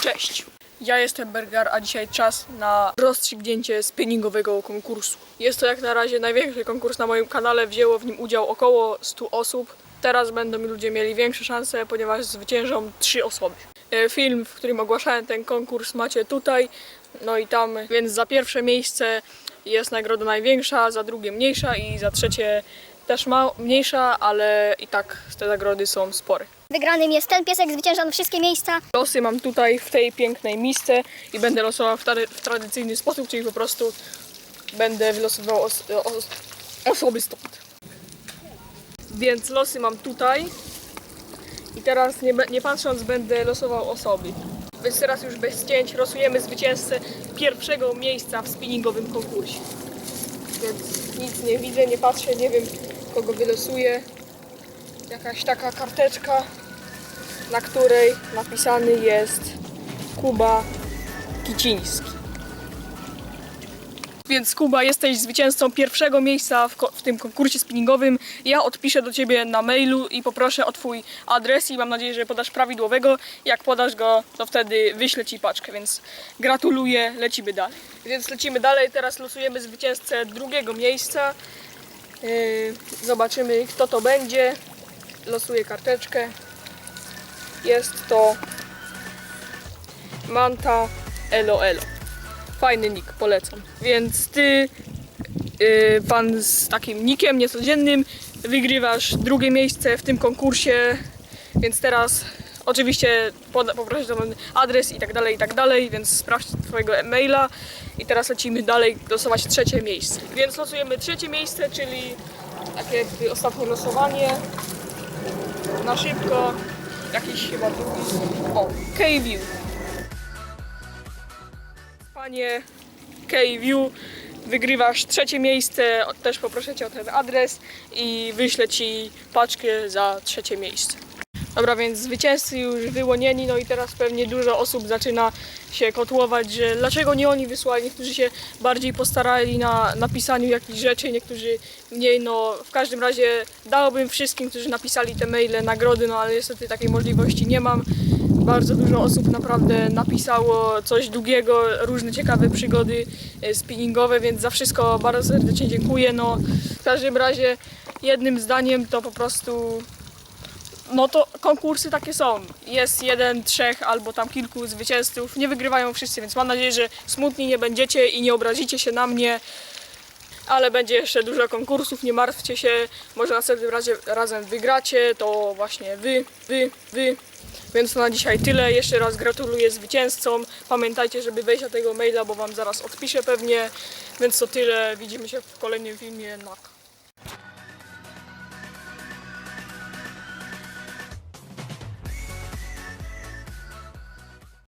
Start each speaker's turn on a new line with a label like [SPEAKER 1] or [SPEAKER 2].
[SPEAKER 1] Cześć! Ja jestem Bergar, a dzisiaj czas na rozstrzygnięcie spinningowego konkursu. Jest to jak na razie największy konkurs na moim kanale, wzięło w nim udział około 100 osób. Teraz będą ludzie mieli większe szanse, ponieważ zwyciężą 3 osoby. E, Film, w którym ogłaszałem ten konkurs macie tutaj, no i tam, więc za pierwsze miejsce jest nagroda największa, za drugie mniejsza i za trzecie też mniejsza, ale i tak te nagrody są spore.
[SPEAKER 2] Wygranym jest ten piesek, zwycięża wszystkie miejsca.
[SPEAKER 1] Losy mam tutaj w tej pięknej misce i będę losował w, tra- w tradycyjny sposób, czyli po prostu będę wylosował os- os- osoby stąd. Więc losy mam tutaj i teraz nie, nie patrząc będę losował osoby. Więc teraz już bez cięć losujemy zwycięzcę pierwszego miejsca w spinningowym konkursie. Więc nic nie widzę, nie patrzę, nie wiem kogo wylosuję. Jakaś taka karteczka na której napisany jest Kuba Kiciński. Więc Kuba, jesteś zwycięzcą pierwszego miejsca w, w tym konkursie spinningowym. Ja odpiszę do Ciebie na mailu i poproszę o Twój adres i mam nadzieję, że podasz prawidłowego. Jak podasz go, to wtedy wyślę Ci paczkę, więc gratuluję, lecimy dalej. Więc lecimy dalej, teraz losujemy zwycięzcę drugiego miejsca. Yy, zobaczymy kto to będzie. Losuję karteczkę. Jest to Manta Elo Elo. Fajny nick, polecam. Więc ty, yy, pan z takim nickiem niecodziennym, wygrywasz drugie miejsce w tym konkursie. Więc teraz oczywiście poproszę tam adres i tak dalej, i tak dalej, więc sprawdź twojego e-maila. I teraz lecimy dalej losować trzecie miejsce. Więc losujemy trzecie miejsce, czyli takie ostatnie losowanie na szybko. Jakiś chyba drugi. O, K-View. Panie K-View, wygrywasz trzecie miejsce. Też poproszę Cię o ten adres i wyślę Ci paczkę za trzecie miejsce. Dobra, więc zwycięzcy już wyłonieni, no i teraz pewnie dużo osób zaczyna się kotłować, że dlaczego nie oni wysłali, niektórzy się bardziej postarali na napisaniu jakichś rzeczy, niektórzy mniej, no w każdym razie dałbym wszystkim, którzy napisali te maile nagrody, no ale niestety takiej możliwości nie mam. Bardzo dużo osób naprawdę napisało coś długiego, różne ciekawe przygody e, spinningowe, więc za wszystko bardzo serdecznie dziękuję. No, w każdym razie jednym zdaniem to po prostu no to konkursy takie są. Jest jeden, trzech albo tam kilku zwycięzców. Nie wygrywają wszyscy, więc mam nadzieję, że smutni nie będziecie i nie obrazicie się na mnie. Ale będzie jeszcze dużo konkursów, nie martwcie się. Może następnym razie razem wygracie. To właśnie wy, wy, wy. Więc to na dzisiaj tyle. Jeszcze raz gratuluję zwycięzcom. Pamiętajcie, żeby wejść na tego maila, bo wam zaraz odpiszę pewnie. Więc to tyle. Widzimy się w kolejnym filmie. Na